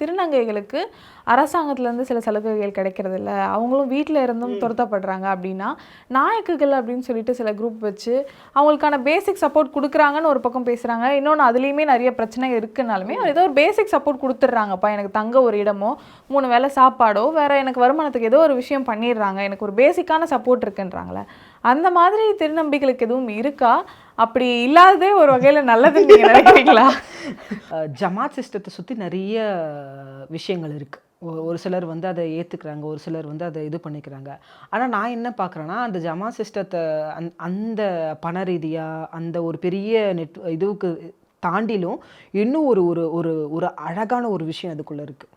திருநங்கைகளுக்கு அரசாங்கத்துலேருந்து சில சலுகைகள் கிடைக்கிறது இல்ல அவங்களும் வீட்டில் இருந்தும் துரத்தப்படுறாங்க அப்படின்னா நாயக்குகள் அப்படின்னு சொல்லிட்டு சில குரூப் வச்சு அவங்களுக்கான பேசிக் சப்போர்ட் கொடுக்குறாங்கன்னு ஒரு பக்கம் பேசுகிறாங்க இன்னொன்று அதுலேயுமே நிறைய பிரச்சனை இருக்குனாலுமே ஏதோ ஒரு பேசிக் சப்போர்ட் கொடுத்துட்றாங்கப்பா. எனக்கு தங்க ஒரு இடமோ மூணு வேளை சாப்பாடோ வேற எனக்கு வருமானத்துக்கு ஏதோ ஒரு விஷயம் பண்ணிடுறாங்க. எனக்கு ஒரு பேசிக்கான சப்போர்ட் இருக்குன்றாங்களே. அந்த மாதிரி திருநம்பிக்கைகளுக்கு எதுவும் இருக்கா? அப்படி இல்லாததே ஒரு வகையில் நல்லதுன்னு நீங்கள் நினைக்கிறீங்களா? ஜமாத் சிஸ்டத்தை சுற்றி நிறைய விஷயங்கள் இருக்குது ஒரு சிலர் வந்து அதை ஏற்றுக்கிறாங்க ஒரு சிலர் வந்து அதை இது பண்ணிக்கிறாங்க. ஆனால் நான் என்ன பார்க்குறேன்னா அந்த ஜமாத் சிஸ்டத்தை அந் அந்த பண ரீதியாக அந்த ஒரு பெரிய நெட் இதுவுக்கு தாண்டிலும் இன்னும் ஒரு ஒரு ஒரு ஒரு அழகான ஒரு விஷயம் அதுக்குள்ளே இருக்குது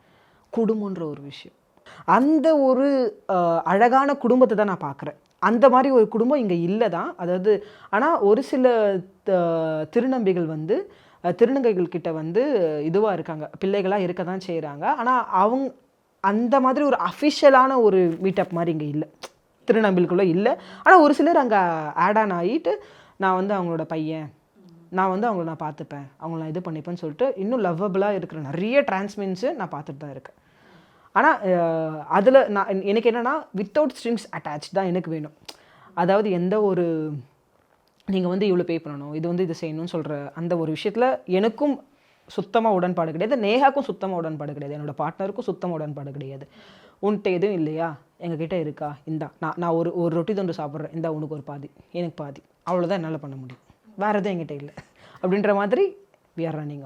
குடும்பன்ற ஒரு விஷயம். அந்த ஒரு அழகான குடும்பத்தை தான் நான் பார்க்குறேன் அந்த மாதிரி ஒரு குடும்பம் இங்கே இல்லை தான் அதாவது ஆனால் ஒரு சில த- திருநம்பிகள் வந்து திருநங்கைகள் கிட்ட வந்து இதுவாக இருக்காங்க. பிள்ளைகளாக இருக்க தான் செய்கிறாங்க ஆனால் அவங்க அந்த மாதிரி ஒரு அஃபிஷியலான ஒரு மீட்டப் மாதிரி இங்கே இல்லை. திருநம்பிகளுக்குள்ளே இல்லை. ஆனால் ஒரு சிலர் அங்கே ஆட் ஆன் ஆகிட்டு நான் வந்து அவங்களோட பையன் நான் வந்து அவங்கள நான் பார்த்துப்பேன் அவங்கள நான் இது பண்ணிப்பேன்னு சொல்லிட்டு இன்னும் லவ்வபிளாக இருக்கிற நிறைய டிரான்ஸ்மென்ஸு நான் பார்த்துட்டு தான் இருக்கேன். ஆனால் அதில் நான் எனக்கு என்னென்னா வித்தவுட் ஸ்ட்ரிங்ஸ் அட்டாச் தான் எனக்கு வேணும். அதாவது எந்த ஒரு நீங்கள் வந்து இவ்வளோ பே பண்ணணும் இது வந்து இது செய்யணும்னு சொல்கிற அந்த ஒரு விஷயத்தில் எனக்கும் சுத்தமாக உடன்பாடு கிடையாது நேஹாக்கும் சுத்தமாக உடன்பாடு கிடையாது என்னோட பார்ட்னருக்கும் சுத்தமாக உடன்பாடு கிடையாது. உன்கிட்ட எதுவும் இல்லையா? எங்ககிட்ட இருக்கா? இந்தா நான் நான் ஒரு ஒரு ரொட்டி தொண்டு சாப்பிட்றேன் இந்தா உனக்கு ஒரு பாதி எனக்கு பாதி. அவ்வளோதான் என்னால் பண்ண முடியும். வேறு எதுவும் என்கிட்ட இல்லை. அப்படின்ற மாதிரி வி ஆர் ரன்னிங் அவுட்